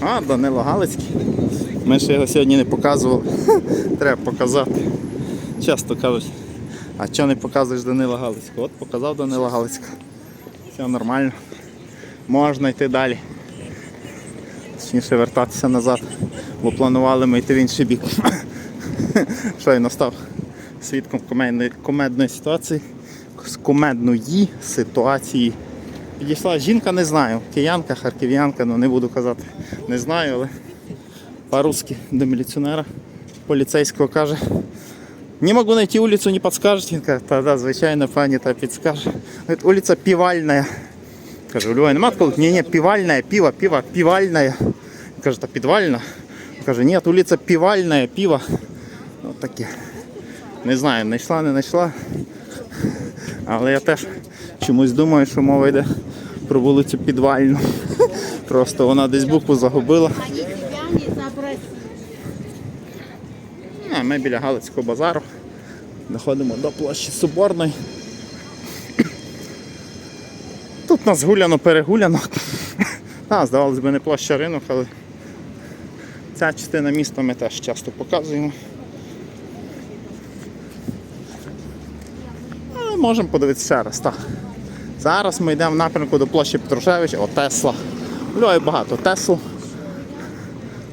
А, Данило Галицький. Ми ще його сьогодні не показували. Треба показати. Часто кажуть, а чого не показуєш Данила Галицького? От показав Данила Галицького. Все нормально. Можна йти далі. Точніше вертатися назад, бо планували ми йти в інший бік. Щойно став свідком комедної, комедної ситуації, з комедної ситуації. Підійшла жінка, не знаю, киянка, харків'янка, ну не буду казати, не знаю, але по-русски до міліціонера поліцейського каже. Не можу знайти вулицю, не підскажете? Він каже, та да, звичайно, пані та підскаже. Говорить, вулиця Півальна. Кажу, Львові нема такого? Ні, ні, півальна, пиво, пиво, півальна. Каже, та підвальна. Каже, ні, вулиця Півальна, пиво. От таке. Не знаю, знайшла, не знайшла. Але я теж чомусь думаю, що мова йде про вулицю Підвальну. Просто вона десь букву загубила. А ми біля Галицького базару. Доходимо до площі Соборної. Тут нас гуляно перегуляно. А, здавалось би, не площа ринок, але ця частина міста ми теж часто показуємо. Але можемо подивитися раз, так. Зараз ми йдемо в напрямку до площі Петрушевича, о Тесла. У Львові багато Тесл.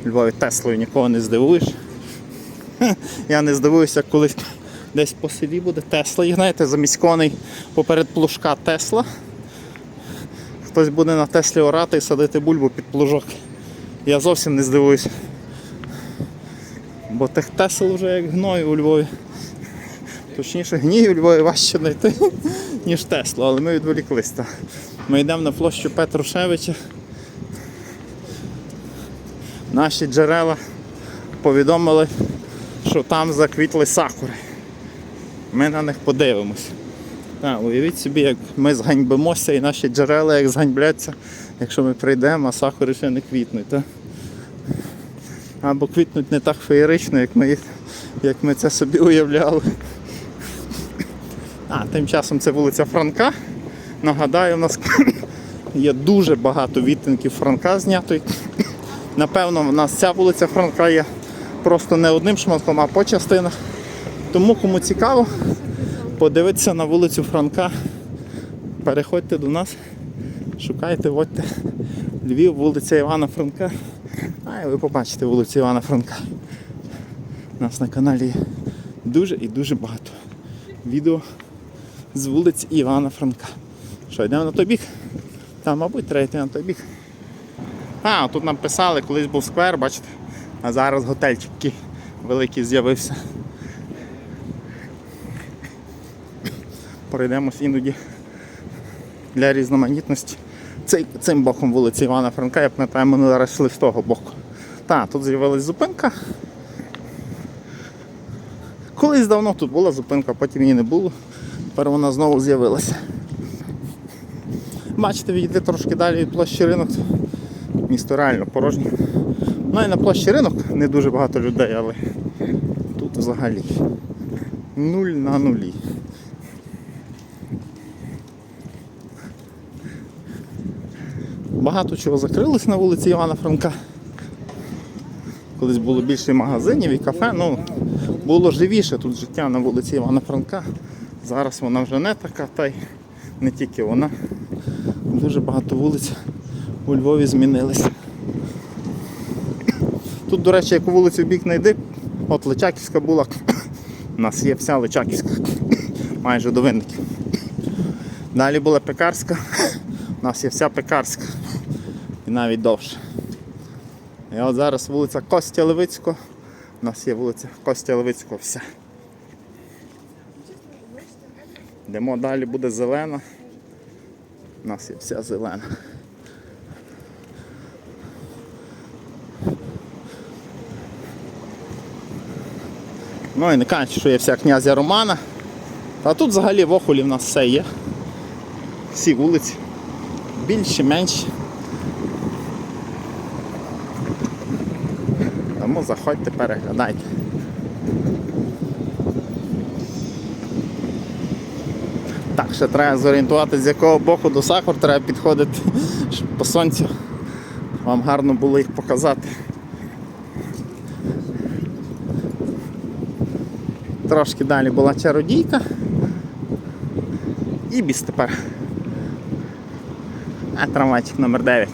Львові Теслою нікого не здивуєш. Я не здивуюся, коли десь по селі буде Тесла. Їх знаєте, замість коней поперед плужка Тесла. Хтось буде на Теслі орати і садити бульбу під плужок. Я зовсім не здивуюся. Бо тих Тесл вже як гною у Львові. Точніше, гній у Львові важче знайти, ніж Теслу, але ми відволіклися. Ми йдемо на площу Петрушевича. Наші джерела повідомили, що там заквітли сакури. Ми на них подивимось. Так, уявіть собі, як ми зганьбимося і наші джерела як зганьбляться, якщо ми прийдемо, а сакури ще не квітнуть. Так? Або квітнуть не так феєрично, як ми, як ми це собі уявляли. А, тим часом це вулиця Франка. Нагадаю, у нас є дуже багато відтинків Франка знятої. Напевно, в нас ця вулиця Франка є просто не одним шматком, а по частинах. Тому кому цікаво, подивитися на вулицю Франка. Переходьте до нас, шукайте, водьте. Львів, вулиця Івана Франка. А і ви побачите вулицю Івана Франка. У нас на каналі дуже і дуже багато відео з вулиці Івана Франка. Що, йдемо на той бік? Там, мабуть, треба йти на той бік. А, тут нам писали, колись був сквер, бачите, а зараз готельчик такий великий з'явився. Пройдемось іноді для різноманітності. Цей, цим боком вулиці Івана Франка, я пам'ятаю, ми зараз йшли з того боку. Так, тут з'явилась зупинка. Колись давно тут була зупинка, потім її не було. Тепер вона знову з'явилася. Бачите, відійти трошки далі від площі ринок. Місто реально порожнє. Ну і на площі ринок не дуже багато людей, але тут взагалі нуль на нулі. Багато чого закрилось на вулиці Івана Франка. Колись було більше магазинів і кафе, ну було живіше тут життя на вулиці Івана Франка. Зараз вона вже не така, та й не тільки вона. Дуже багато вулиць у Львові змінилися. Тут, до речі, як у вулицю в бік не йди, от Личаківська була, у нас є вся Личаківська, майже до винників. Далі була пекарська, у нас є вся пекарська і навіть довше. І от зараз вулиця Костя Левицького, у нас є вулиця Костя Левицького вся. Йдемо далі буде зелена. У нас є вся зелена. Ну і не кажуть, що є вся князя Романа. А тут взагалі в Охолі в нас все є. Всі вулиці. Більші, менші. Тому заходьте, переглядайте. Ще треба зорієнтуватися, з якого боку до сахар треба підходити щоб по сонцю Вам гарно було їх показати. Трошки далі була чародійка. І біс тепер. А трамвайчик номер 9.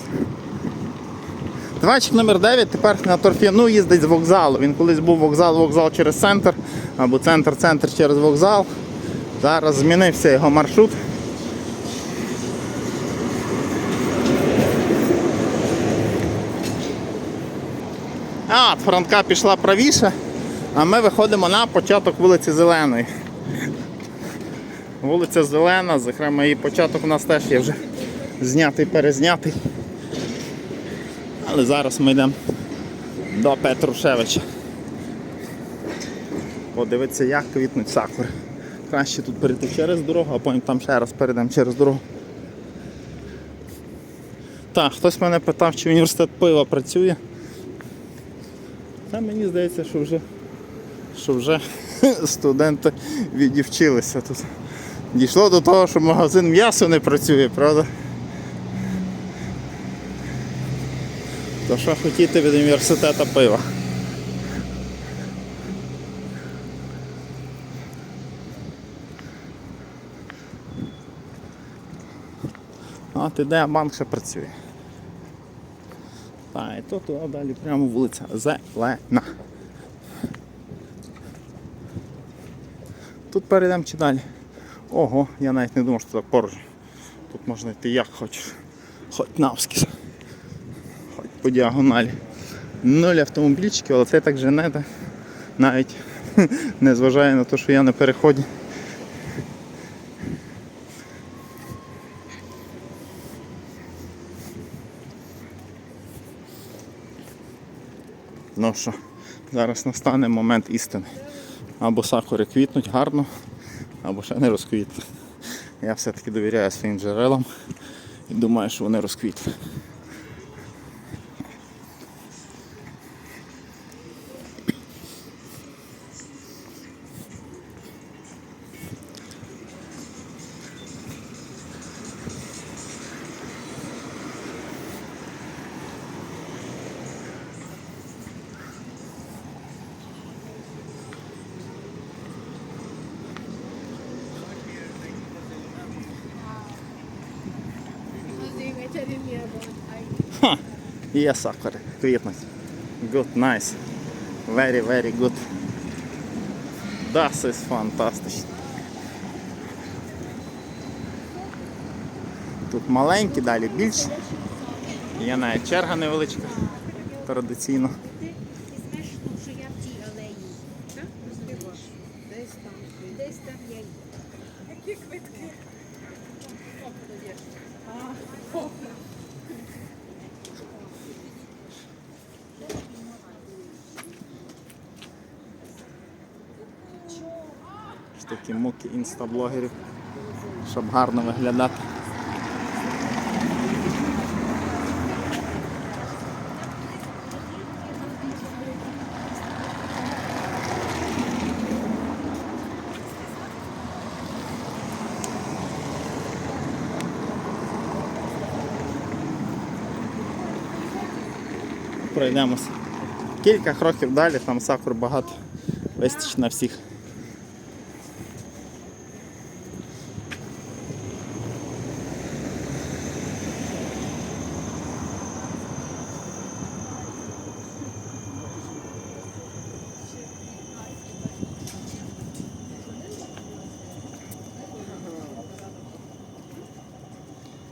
Трамвайчик номер 9 тепер на торфяну їздить з вокзалу. Він колись був вокзал, вокзал через центр, або центр-центр через вокзал. Зараз змінився його маршрут. А, от Франка пішла правіше, а ми виходимо на початок вулиці Зеленої. Вулиця Зелена, зокрема, її початок у нас теж є вже знятий, перезнятий. Але зараз ми йдемо до Петрушевича. Подивитися, як квітнуть сакури. Краще тут перейти через дорогу, а потім там ще раз перейдемо через дорогу. Так, хтось мене питав, чи університет пива працює. Та мені здається, що вже, що вже студенти відівчилися тут. Дійшло до того, що магазин м'ясо не працює, правда? То що хотіти від університету пива? От іде, а банк ще працює. Так, і то туди далі прямо вулиця Зелена. Тут перейдемо чи далі. Ого, я навіть не думав, що так поруч. Тут можна йти як хочеш. Хоч навскіз. Хоч по діагоналі. Нуль автомобільчиків, але це так женете. Навіть не зважає на те, що я на переході. Ну що, зараз настане момент істини. Або сакури квітнуть гарно, або ще не розквітнуть. Я все-таки довіряю своїм джерелам і думаю, що вони розквітли. Є сакури, квітнуть. Good, nice. Very, very good. Das ist fantastisch. Тут маленькі, далі більші. Є навіть черга невеличка, традиційно. Ти знаєш, ну, що я в тій алеї. Так? Десь там. Десь там я є. Які квитки? Ж такі муки інстаблогерів, щоб гарно виглядати. Пройдемося. Кілька кроків далі, там сакур багато. Вистачить на всіх.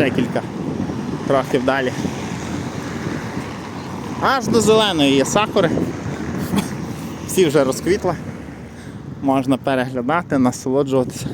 ще кілька трохи далі. Аж до зеленої є сакури. Всі вже розквітли. Можна переглядати, насолоджуватися.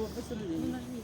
もうするで。